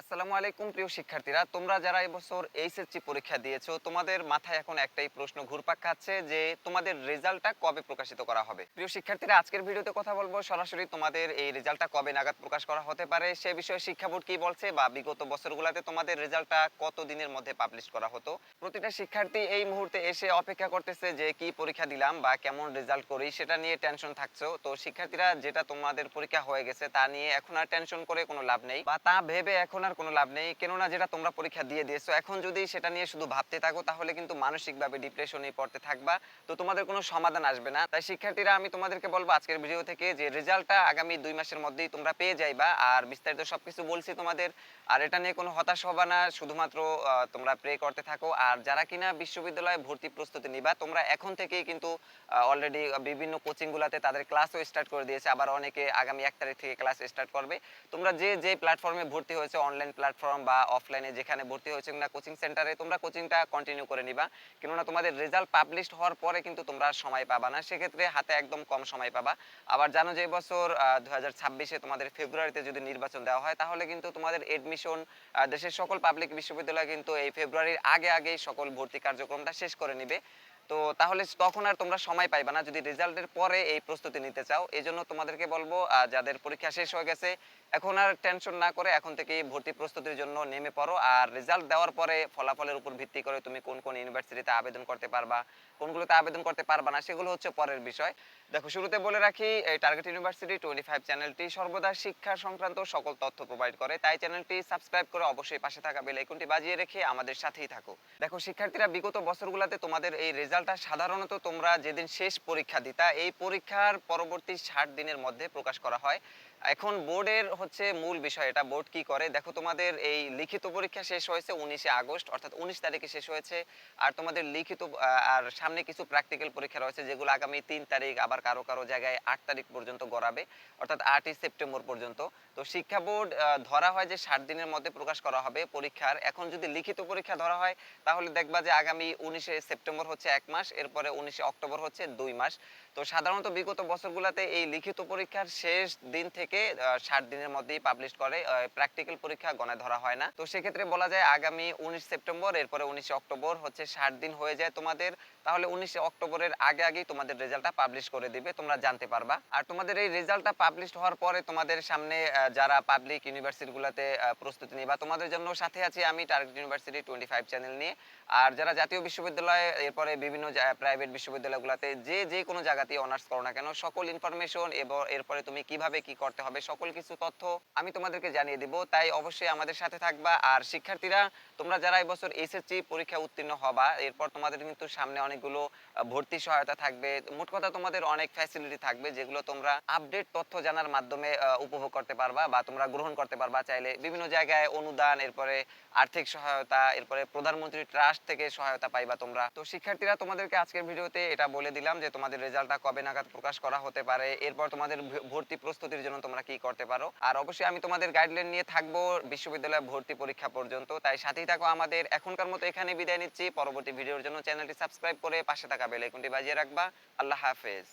আসসালামু আলাইকুম, প্রিয় শিক্ষার্থীরা। তোমরা যারা এবছর এইচএসসি পরীক্ষা দিয়েছ, তোমাদের মাথায় এখন একটাই প্রশ্ন ঘুরপাক খাচ্ছে যে, তোমাদের রেজাল্টটা কবে প্রকাশিত করা হবে? প্রিয় শিক্ষার্থীরা, আজকের ভিডিওতে কথা বলব সরাসরি তোমাদের এই রেজাল্টটা কবে নাগাদ প্রকাশ করা হতে পারে, সে বিষয়ে শিক্ষা বোর্ড কি বলছে বা বিগত বছরগুলোতে তোমাদের রেজাল্টটা কত দিনের মধ্যে পাবলিশ করা হতো? প্রতিটা শিক্ষার্থী এই মুহূর্তে এসে অপেক্ষা করতেছে যে, কি পরীক্ষা দিলাম বা কেমন রেজাল্ট করি, সেটা নিয়ে টেনশন থাকছো তো শিক্ষার্থীরা, যেটা তোমাদের পরীক্ষা হয়ে গেছে, তা নিয়ে এখন আর টেনশন করে কোনো লাভ নেই। বা তা ভেবে এখন আর কোনো লাভ নেই। কেননা যেটা তোমরা পরীক্ষা দিয়ে দিয়েছ, এখন যদি সেটা নিয়ে শুধু ভাবতে থাকো, তাহলে কিন্তু মানসিকভাবে ডিপ্রেশনে পড়তে থাকবা। তো তোমাদের কোনো সমাধান আসবে না। তাই শিক্ষার্থীরা, আমি তোমাদেরকে বলব আজকের ভিডিও থেকে যে রেজাল্টটা আগামী দুই মাসের মধ্যেই তোমরা পেয়ে যাইবা। আর বিস্তারিত সবকিছু বলছি তোমাদের। আর এটা নিয়ে কোনো হতাশ হবা না। শুধুমাত্র তোমরা প্রে করতে থাকো। আর যারা কিনা বিশ্ববিদ্যালয়ে ভর্তি প্রস্তুতি নিবা, তোমরা এখন থেকেই কিন্তু অলরেডি বিভিন্ন কোচিং গুলাতে তাদের ক্লাসও স্টার্ট করে দিয়েছে। আবার অনেকে আগামী এক তারিখ থেকে ক্লাস স্টার্ট করবে। তোমরা যে যে প্ল্যাটফর্মে ভর্তি হয়েছে অনলাইন প্ল্যাটফর্ম বা অফলাইনে যেখানে ভর্তি হয়েছে না কোচিং সেন্টারে তোমরা কোচিংটা কন্টিনিউ করে নিবা। কেননা তোমাদের রেজাল্ট পাবলিশ হওয়ার পরে কিন্তু তোমরা সময় পাবা না। সেক্ষেত্রে হাতে একদম কম সময় পাবা। আবার জানো যে বছর দু হাজার ছাব্বিশে তোমাদের ফেব্রুয়ারিতে যদি নির্বাচন দেওয়া হয়, তাহলে কিন্তু তোমাদের এডমিশন দেশের সকল পাবলিক বিশ্ববিদ্যালয় কিন্তু এই ফেব্রুয়ারির আগে আগেই সকল ভর্তি কার্যক্রমটা শেষ করে নিবে। তো তাহলে তখন আর তোমরা সময় পাইবা না। যদি রেজাল্টের পরে এই প্রস্তুতি নিতে চাও এই জন্য তোমাদেরকে বলব যাদের পরীক্ষা শেষ হয়ে গেছে, এখন আর টেনশন না করে এখন থেকে ভর্তি প্রস্তুতির জন্য নেমে পড়ো। আর রেজাল্ট দেওয়ার পরে ফলাফলের উপর ভিত্তি করে তুমি কোন কোন ইউনিভার্সিটিতে আবেদন করতে পারবা, কোনগুলোতে আবেদন করতে পারবা না, সেগুলো হচ্ছে পরের বিষয়। দেখো, শুরুতে বলে রাখি, এই টার্গেট ইউনিভার্সিটি টোয়েন্টি ফাইভ চ্যানেলটি সর্বদা শিক্ষা সংক্রান্ত সকল তথ্য প্রোভাইড করে। তাই চ্যানেলটি সাবস্ক্রাইব করে অবশ্যই পাশে থাকা বেল আইকনটি বাজিয়ে রেখে আমাদের সাথেই থাকো। দেখো, শিক্ষার্থীরা বিগত বছরগুলোতে তোমাদের এই রেজাল্টটা সাধারণত তোমরা যেদিন শেষ পরীক্ষা দিতা, এই পরীক্ষার পরবর্তী ষাট দিনের মধ্যে প্রকাশ করা হয়। এখন বোর্ডের হচ্ছে মূল বিষয় এটা, বোর্ড কি করে? দেখো তোমাদের এই লিখিত পরীক্ষা শেষ হয়েছে উনিশে আগস্ট, অর্থাৎ উনিশ তারিখে শেষ হয়েছে। আর তোমাদের লিখিত আর সামনে কিছু প্র্যাকটিক্যাল পরীক্ষা রয়েছে যেগুলো আগামী তিন তারিখ, আবার কারও কারও জায়গায় আট তারিখ পর্যন্ত গড়াবে, অর্থাৎ আটই সেপ্টেম্বর পর্যন্ত। তো শিক্ষা বোর্ড ধরা হয় যে ষাট দিনের মধ্যে প্রকাশ করা হবে পরীক্ষার। এখন যদি লিখিত পরীক্ষা ধরা হয়, তাহলে দেখবা যে আগামী উনিশে সেপ্টেম্বর হচ্ছে এক মাস, এরপরে উনিশে অক্টোবর হচ্ছে দুই মাস। তো সাধারণত বিগত বছরগুলোতে এই লিখিত পরীক্ষার শেষ দিন থেকে ষাট দিনের মধ্যেই পাবলিশ করে প্র্যাকটিক্যাল পরীক্ষা গণায় ধরা হয় না। তো সেক্ষেত্রে বলা যায় আগামী উনিশ সেপ্টেম্বর, এরপরে উনিশে অক্টোবর হচ্ছে ষাট দিন হয়ে যায় তোমাদের। তাহলে উনিশে অক্টোবরের আগে আগেই তোমাদের রেজাল্টটা পাবলিশ করে দিবে, তোমরা জানতে পারবা। আর তোমাদের এই রেজাল্টটা পাবলিশ হওয়ার পরে তোমাদের সামনে যারা পাবলিক ইউনিভার্সিটিগুলোতে প্রস্তুতি নিবা তোমাদের জন্য সাথে আছি আমি target university twenty five channel নিয়ে। আর যারা জাতীয় বিশ্ববিদ্যালয়, এরপরে বিভিন্ন প্রাইভেট বিশ্ববিদ্যালয়গুলোতে যে যে কোনো জায়গাতেই অনার্স করো না কেন, সকল ইনফরমেশন এবং এরপরে তুমি কীভাবে কি করতে হবে, সকল কিছু তথ্য আমি তোমাদেরকে জানিয়ে দিব। তাই অবশ্যই আমাদের সাথে থাকবা আর শিক্ষার্থীরা, তোমরা যারা এবছর এইচএসসি পরীক্ষা উত্তীর্ণ হবা, এরপর তোমাদের কিন্তু সামনে অনেকগুলো ভর্তি সহায়তা থাকবে। মোট কথা তোমাদের অনেক ফ্যাসিলিটি থাকবে যেগুলো তোমরা আপডেট তথ্য জানার মাধ্যমে উপভোগ করতে পারবা বা তোমরা গ্রহণ করতে পারবা। চাইলে বিভিন্ন জায়গায় অনুদান, এরপরে আর্থিক সহায়তা, এরপরে প্রধানমন্ত্রী ট্রাস্ট থেকে সহায়তা পাইবা তোমরা। তো শিক্ষার্থীরা তোমাদেরকে আজকের ভিডিওতে এটা বলে দিলাম যে তোমাদের রেজাল্টটা কবে নাগাদ প্রকাশ করা হতে পারে। এরপর তোমাদের ভর্তি প্রস্তুতির জন্য তোমরা কি করতে পারো? আর অবশ্যই আমি তোমাদের গাইডলাইন নিয়ে থাকব বিশ্ববিদ্যালয়ে ভর্তি পরীক্ষা পর্যন্ত। তাই সাথেই থাকো আমাদের। এখনকার মতো এখানে বিদায় নিচ্ছি। পরবর্তী ভিডিওর জন্য চ্যানেলটি সাবস্ক্রাইব করে পাশে থাকা বেল বাজিয়ে রাখবা। আল্লাহ হাফেজ।